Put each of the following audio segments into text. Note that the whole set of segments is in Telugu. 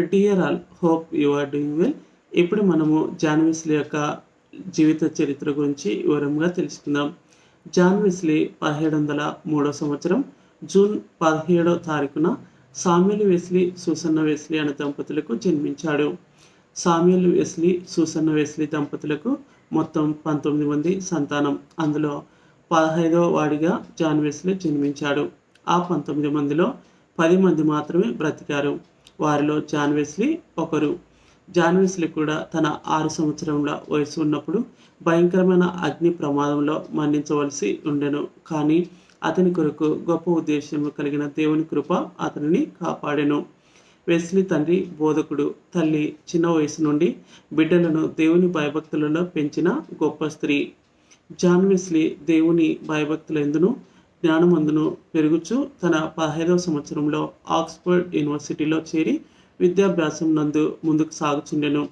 Dear all hope you are doing well ఇప్పుడు మనము జాన్ వెస్లీ యొక్క జీవిత చరిత్ర గురించి వివరంగా తెలుసుకుందాం. జాన్ వెస్లీ పదిహేడు వందల మూడో సంవత్సరం జూన్ పదిహేడో తారీఖున సామ్యుల్ వెస్లీ సూసన్న వెస్లీ అనే దంపతులకు జన్మించాడు. సామ్యుల్ వెస్లీ సూసన్న వెస్లీ దంపతులకు మొత్తం పంతొమ్మిది మంది సంతానం. అందులో పదహైదవ వాడిగా జాన్ వెస్లీ జన్మించాడు. ఆ పంతొమ్మిది మందిలో పది మంది మాత్రమే బ్రతికారు. వారిలో జాన్ వెస్లీ ఒకరు. జాన్ వెస్లీ కూడా తన ఆరు సంవత్సరముల వయసు ఉన్నప్పుడు భయంకరమైన అగ్ని ప్రమాదంలో మరణించవలసి ఉండెను. కానీ అతని కొరకు గొప్ప ఉద్దేశం కలిగిన దేవుని కృప అతనిని కాపాడెను. వెస్లీ తండ్రి బోధకుడు తల్లి చిన్న వయసు నుండి బిడ్డలను దేవుని భయభక్తులలో పెంచిన గొప్ప స్త్రీ. జాన్ వెస్లీ దేవుని భయభక్తులందును? జ్ఞానమందును పెరుగుచు తన పదహైదవ సంవత్సరంలో ఆక్స్ఫర్డ్ యూనివర్సిటీలో చేరి విద్యాభ్యాసం నందు ముందుకు సాగుచుండెను.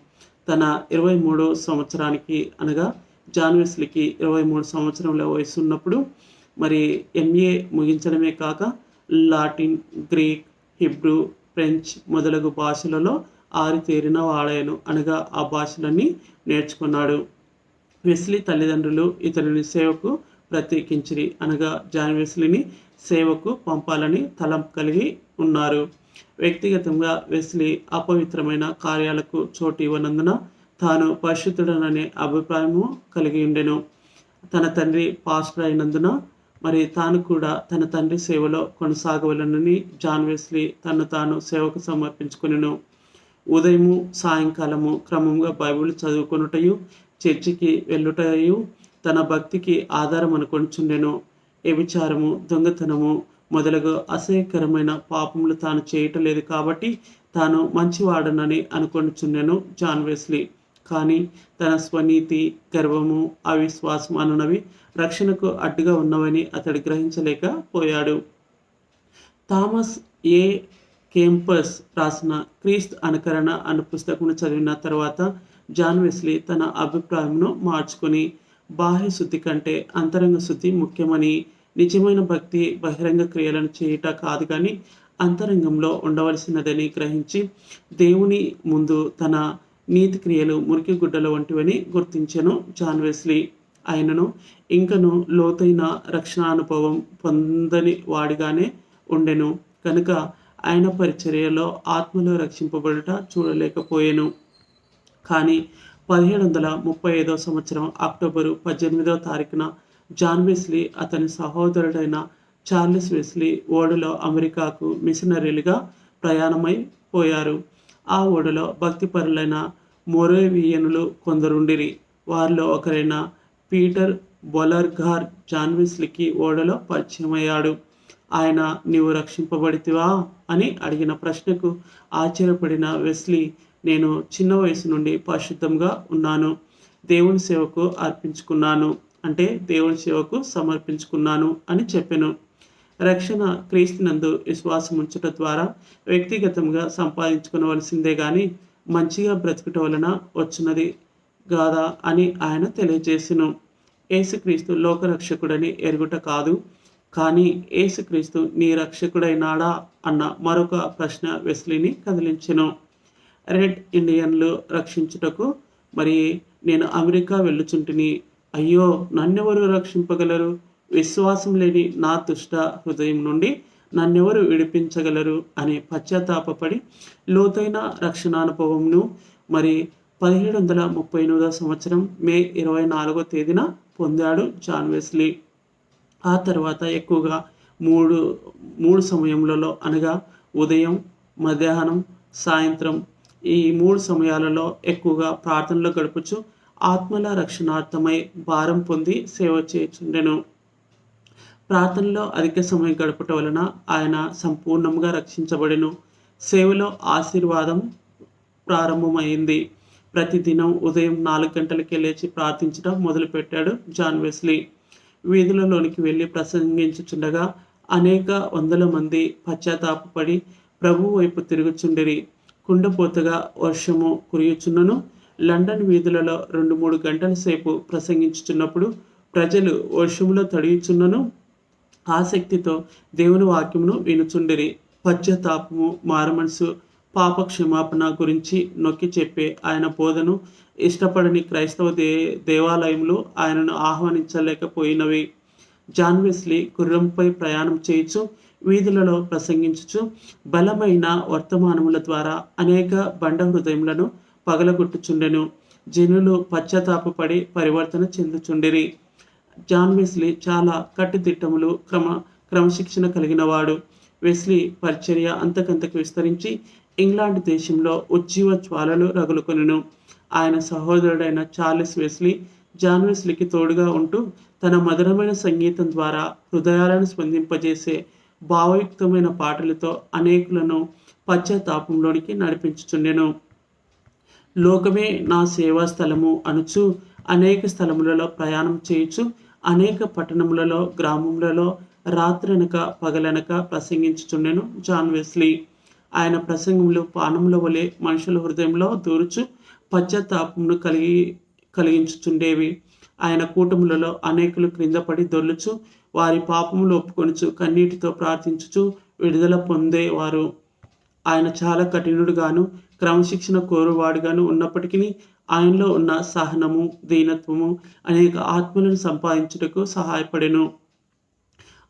తన ఇరవై మూడో సంవత్సరానికి అనగా జాన్ వెస్లీకి ఇరవై మూడు సంవత్సరంలో వయసు ఉన్నప్పుడు మరి ఎంఏ ముగించడమే కాక లాటిన్ గ్రీక్ హిబ్రూ ఫ్రెంచ్ మొదలగు భాషలలో ఆరితేరిన వాడాయను అనగా ఆ భాషలన్నీ నేర్చుకున్నాడు. వెస్లీ తల్లిదండ్రులు ఇతని సేవకు ప్రత్యేకించిరి అనగా జాన్ వెస్లీని సేవకు పంపాలని తలం కలిగి ఉన్నారు. వ్యక్తిగతంగా వెస్లీ అపవిత్రమైన కార్యాలకు చోటు ఇవ్వనందున తాను పరిశుద్ధుడననే అభిప్రాయము కలిగి ఉండెను. తన తండ్రి పాస్టర్ అయినందున మరి తాను కూడా తన తండ్రి సేవలో కొనసాగవలనని జాన్ వెస్లీ తను తాను సేవకు సమర్పించుకునేను. ఉదయము సాయంకాలము క్రమంగా బైబిల్ చదువుకొనుటయు చర్చికి వెళ్ళుటయు తన భక్తికి ఆధారం అనుకొనిచుండెను వ్యభిచారము దొంగతనము మొదలగు అసహ్యకరమైన పాపములు తాను చేయటలేదు కాబట్టి తాను మంచివాడనని అనుకొనిచుండెను జాన్ వెస్లీ. కానీ తన స్వనీతి గర్వము అవిశ్వాసం అనునవి రక్షణకు అడ్డుగా ఉన్నవని అతడు గ్రహించలేకపోయాడు థామస్ ఏ. కేంపస్ రాసిన క్రీస్త్ అనుకరణ అను పుస్తకం చదివిన తర్వాత జాన్ వెస్లీ తన అభిప్రాయంను మార్చుకుని బాహ్య శుద్ధి కంటే అంతరంగ శుద్ధి ముఖ్యమని నిజమైన భక్తి బహిరంగ క్రియలను చేయుట కాదు కానీ అంతరంగంలో ఉండవలసినదని గ్రహించి దేవుని ముందు తన నీతి క్రియలు మురికి గుడ్డల వంటివని గుర్తించను. జాన్ వెస్లీ ఆయనను ఇంకను లోతైన రక్షణానుభవం పొందని వాడిగానే ఉండెను. కనుక ఆయన పరిచర్యలో ఆత్మలో రక్షింపబడుట చూడలేకపోయాను. కానీ పదిహేడు వందల ముప్పై ఐదో సంవత్సరం అక్టోబరు పద్దెనిమిదవ తారీఖున జాన్ వెస్లీ అతని సహోదరుడైన చార్లెస్ వెస్లీ ఓడలో అమెరికాకు మిషనరీలుగా ప్రయాణమై పోయారు. ఆ ఓడలో భక్తిపరులైన మొరేవియనులు కొందరుండిరి. వారిలో ఒకరైన పీటర్ బొలర్గార్ జాన్విస్లికి ఓడలో పరిచయం అయ్యాడు ఆయన నీవు రక్షింపబడితివా? అని అడిగిన ప్రశ్నకు ఆశ్చర్యపడిన వెస్లీ నేను చిన్న వయసు నుండి పరిశుద్ధంగా ఉన్నాను. దేవుని సేవకు అర్పించుకున్నాను. అంటే దేవుని సేవకు సమర్పించుకున్నాను అని చెప్పాను. రక్షణ క్రీస్తునందు విశ్వాసం ఉంచడం ద్వారా వ్యక్తిగతంగా సంపాదించుకునవలసిందే కానీ మంచిగా బ్రతకటం వలన వచ్చినది కాదా అని ఆయన తెలియజేసిను. ఏసుక్రీస్తు లోకరక్షకుడని ఎరుగుట కాదు. కానీ ఏసుక్రీస్తు నీ రక్షకుడైనాడా? అన్న మరొక ప్రశ్న వెస్లీని కదిలించెను. రెడ్ ఇండియన్లు రక్షించుటకు. మరి నేను అమెరికా వెళ్ళుచుంటిని. అయ్యో నన్నెవరు రక్షింపగలరు? విశ్వాసం లేని నా దుష్ట హృదయం నుండి నన్నెవరు విడిపించగలరు? అనే పశ్చాత్తాపడి లోతైన రక్షణానుభవంను మరి పదిహేడు వందల ముప్పై ఎనిమిదవ సంవత్సరం మే ఇరవై నాలుగో తేదీన పొందాడు జాన్ వెస్లీ. ఆ తర్వాత ఎక్కువగా మూడు మూడు సమయములలో అనగా ఉదయం మధ్యాహ్నం సాయంత్రం ఈ మూడు సమయాలలో ఎక్కువగా ప్రార్థనలో గడుపుచు ఆత్మల రక్షణార్థమై భారం పొంది సేవ చేయుచుండెను. ప్రార్థనలో అధిక సమయం గడపటం వలన ఆయన సంపూర్ణంగా రక్షించబడెను. సేవలో ఆశీర్వాదం ప్రారంభమైంది. ప్రతిదినం ఉదయం నాలుగు గంటలకే లేచి ప్రార్థించడం మొదలుపెట్టాడు జాన్ వెస్లీ. వీధులలోనికి వెళ్ళి ప్రసంగించుచుండగా అనేక వందల మంది పశ్చాత్తాపడి ప్రభు వైపు తిరుగుచుండిరి. కుండపోతగా వర్షము కురియుచున్నను. లండన్ వీధులలో రెండు మూడు గంటల సేపు ప్రసంగించుచున్నప్పుడు ప్రజలు వర్షములో తడియుచున్నను. ఆసక్తితో దేవుని వాక్యమును వినుచుండిరి. పశ్చాత్తాపము మారమనసు పాప క్షమాపణ గురించి నొక్కి చెప్పే ఆయన బోధను ఇష్టపడని క్రైస్తవ దే దేవాలయంలో ఆయనను ఆహ్వానించలేకపోయినవి. జాన్ వెస్లీ గుర్రంపై ప్రయాణం చేయొచ్చు వీధులలో ప్రసంగించుచు బలమైన వర్తమానముల ద్వారా అనేక బండ హృదయములను పగలగొట్టుచుండెను. జనులు పశ్చాత్తాపడి పరివర్తన చెందుచుండిరి. జాన్ వెస్లీ చాలా కట్టుదిట్టములు క్రమ క్రమశిక్షణ కలిగినవాడు. వెస్లీ పరిచర్య అంతకంతకు విస్తరించి ఇంగ్లాండ్ దేశంలో ఉజ్జీవ జ్వాలలు రగులుకొనెను. ఆయన సహోదరుడైన చార్లెస్ వెస్లీ జాన్ వెస్లీకి తోడుగా ఉంటూ తన మధురమైన సంగీతం ద్వారా హృదయాలను స్పందింపజేసే భావయుక్తమైన పాటలతో అనేకులను పశ్చాత్తాపంలోనికి నడిపించుచుండెను. లోకమే నా సేవా స్థలము అనుచు అనేక స్థలములలో ప్రయాణం చేయుచు అనేక పట్టణములలో గ్రామములలో రాత్రనక పగలనక ప్రసంగించుచుండెను జాన్ వెస్లీ. ఆయన ప్రసంగంలో పానముల వలె మనుషుల హృదయంలో దూరుచు పశ్చాత్తాపమును కలిగి కలిగించుచుండేవి. ఆయన కూటములలో అనేకులు క్రింద పడి దొర్లుచు వారి పాపములు ఒప్పుకొనుచు కన్నీటితో ప్రార్థించుచు విడుదల పొందేవారు. ఆయన చాలా కఠినుడుగాను క్రమశిక్షణ కోరువాడుగాను ఉన్నప్పటికీ ఆయనలో ఉన్న సహనము దీనత్వము అనేక ఆత్మలను సంపాదించుటకు సహాయపడెను.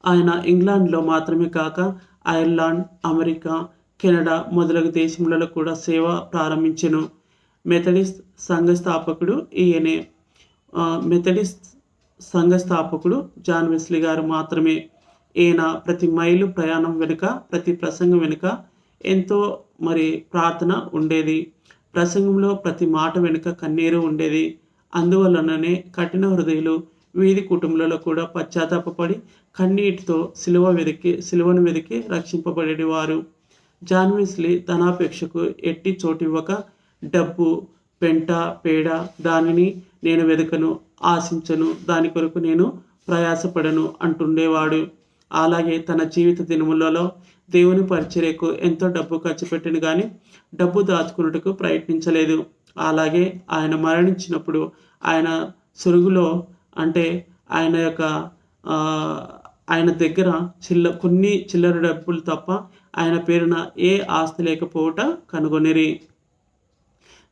ఆయన ఇంగ్లాండ్లో మాత్రమే కాక ఐర్లాండ్ అమెరికా కెనడా మొదలగు దేశములలో కూడా సేవ ప్రారంభించెను. మెథడిస్ట్ సంఘ స్థాపకుడు ఈయనే మెథడిస్ట్ సంఘ స్థాపకుడు జాన్ వెస్లీ గారు మాత్రమే. ఈయన ప్రతి మైలు ప్రయాణం వెనుక ప్రతి ప్రసంగం వెనుక ఎంతో మరి ప్రార్థన ఉండేది. ప్రసంగంలో ప్రతి మాట వెనుక కన్నీరు ఉండేది. అందువలననే కఠిన హృదయులు వీధి కుటుంబాలలో కూడా పశ్చాత్తాపడి కన్నీటితో సిలువ వెదికి సిలువను వెదికి రక్షింపబడేవారు. జాన్ వెస్లీ ధనాపేక్షకు ఎట్టి చోటివ్వక డబ్బు పెంట పేడ దానిని నేను వెదకను ఆశించను. దాని కొరకు నేను ప్రయాసపడను అంటుండేవాడు. అలాగే తన జీవిత దినములలో దేవుని పరిచర్యకు ఎంతో డబ్బు ఖర్చు పెట్టిన కానీ డబ్బు దాచుకున్నట్టుకు ప్రయత్నించలేదు. అలాగే ఆయన మరణించినప్పుడు ఆయన సురుగులో అంటే ఆయన యొక్క ఆయన దగ్గర చిల్ల కొన్ని చిల్లర డబ్బులు తప్ప ఆయన పేరున ఏ ఆస్తి లేకపోవట కనుగొనిరి.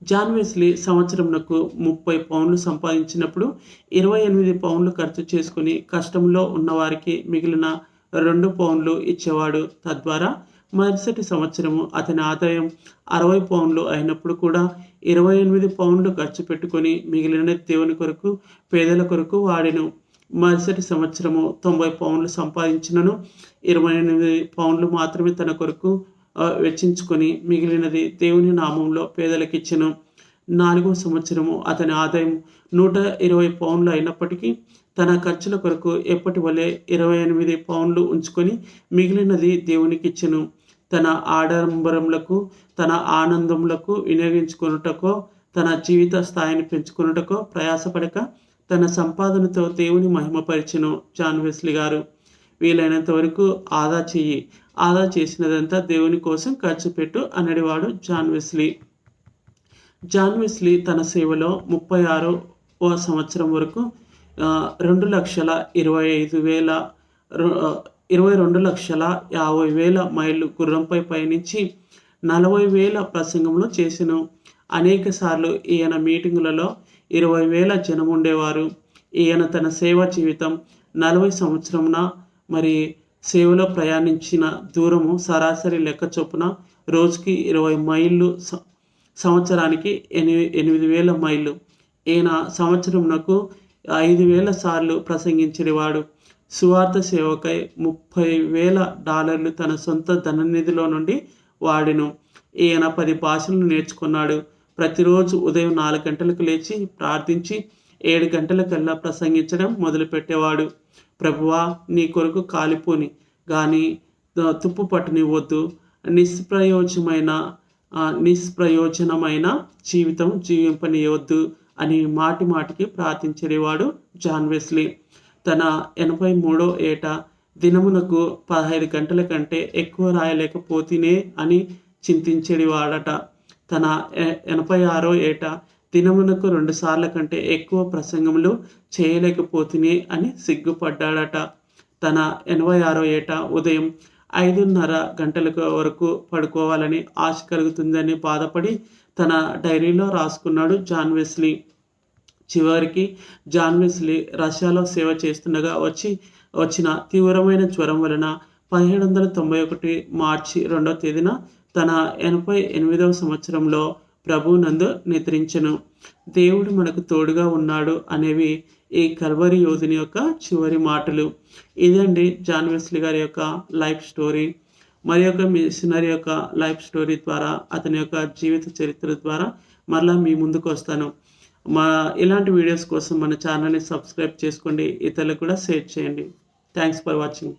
జాన్ వెస్లీ సంవత్సరంకు ముప్పై పౌండ్లు సంపాదించినప్పుడు ఇరవై ఎనిమిది పౌండ్లు ఖర్చు చేసుకుని కష్టంలో ఉన్నవారికి మిగిలిన రెండు పౌండ్లు ఇచ్చేవాడు. తద్వారా మరుసటి సంవత్సరము అతని ఆదాయం అరవై పౌండ్లు అయినప్పుడు కూడా ఇరవై ఎనిమిది పౌండ్లు ఖర్చు పెట్టుకొని మిగిలిన దేవుని కొరకు పేదల కొరకు వాడెను. మరుసటి సంవత్సరము తొంభై పౌండ్లు సంపాదించినను ఇరవై ఎనిమిది పౌండ్లు మాత్రమే తన కొరకు వెచ్చించుకొని మిగిలినది దేవుని నామంలో పేదలకు ఇచ్చెను నాలుగో సంవత్సరము అతని ఆదాయం నూట ఇరవై పౌండ్లు అయినప్పటికీ తన ఖర్చుల కొరకు ఎప్పటి వలె ఇరవై ఎనిమిది పౌండ్లు ఉంచుకొని మిగిలినది దేవునికి ఇచ్చెను తన ఆడంబరములకు తన ఆనందములకు వినియోగించుకొనుటకో తన జీవిత స్థాయిని పెంచుకొనుటకో ప్రయాసపడక తన సంపాదనతో దేవుని మహిమపరిచెను. జాన్ వెస్లీ గారు. వీలైనంత వరకు ఆదా చెయ్యి. ఆదా చేసినదంతా దేవుని కోసం ఖర్చు పెట్టు అనడివాడు జాన్ వెస్లీ. జాన్ వెస్లీ తన సేవలో ముప్పై ఆరో సంవత్సరం వరకు రెండు లక్షల ఇరవై ఐదు వేల ఇరవై రెండు లక్షల యాభై వేల మైళ్ళు గుర్రంపై పయనించి నలభై వేల ప్రసంగంలో చేసెను. అనేక సార్లు ఈయన మీటింగులలో ఇరవై వేల జనం ఉండేవారు ఈయన తన సేవా జీవితం నలభై సంవత్సరమున మరి సేవలో ప్రయాణించిన దూరము సరాసరి లెక్క చొప్పున రోజుకి ఇరవై మైళ్ళు సంవత్సరానికి ఎనిమిది ఎనిమిది వేల మైళ్ళు. ఈయన సంవత్సరమునకు ఐదు వేల సార్లు ప్రసంగించినవాడు. సువార్త సేవకై ముప్పై వేల డాలర్లు తన సొంత ధననిధిలో నుండి వాడెను. ఈయన పది భాషలను నేర్చుకున్నాడు. ప్రతిరోజు ఉదయం నాలుగు గంటలకు లేచి ప్రార్థించి ఏడు గంటలకల్లా ప్రసంగించడం మొదలుపెట్టేవాడు. ప్రభువా నీ కొరకు కాలిపోని కానీ తుప్పు పట్టనివ్వద్దు. నిష్ప్రయోజనమైన నిష్ప్రయోజనమైన జీవితం జీవింపనియవద్దు అని మాటి మాటికి ప్రార్థించేవాడు జాన్ వెస్లీ. తన ఎనభై మూడో ఏట దినమునకు పదహైదు గంటల కంటే ఎక్కువ రాయలేకపోతేనే అని చింతించేవాడట. తన ఎ- ఎనభై ఆరో ఏట దినమునకు రెండు సార్ల కంటే ఎక్కువ ప్రసంగములు చేయలేకపోతేనే అని సిగ్గుపడ్డాడట. తన ఎనభై ఆరో ఏట ఉదయం ఐదున్నర గంటలకు వరకు పడుకోవాలని ఆశ కలుగుతుందని బాధపడి తన డైరీలో రాసుకున్నాడు జాన్ వెస్లీ. చివరికి జాన్ వెస్లీ రష్యాలో సేవ చేస్తుండగా వచ్చి వచ్చిన తీవ్రమైన జ్వరం వలన పదిహేడు వందల తొంభై ఒకటి మార్చి రెండవ తేదీన తన ఎనభై ఎనిమిదవ సంవత్సరంలో ప్రభు నందు నిద్రించను. దేవుడు మనకు తోడుగా ఉన్నాడు అనేవి ఈ కల్వరి యోధుని యొక్క చివరి మాటలు. ఇదండి జాన్ వెస్లీ గారి యొక్క లైఫ్ స్టోరీ. మరి యొక్క మిషనరీ యొక్క లైఫ్ స్టోరీ ద్వారా అతని యొక్క జీవిత చరిత్ర ద్వారా మరలా మీ ముందుకు వస్తాను. మా ఇలాంటి వీడియోస్ కోసం మన ఛానల్ని సబ్స్క్రైబ్ చేసుకోండి. ఇతరులకు కూడా షేర్ చేయండి. Thanks for watching.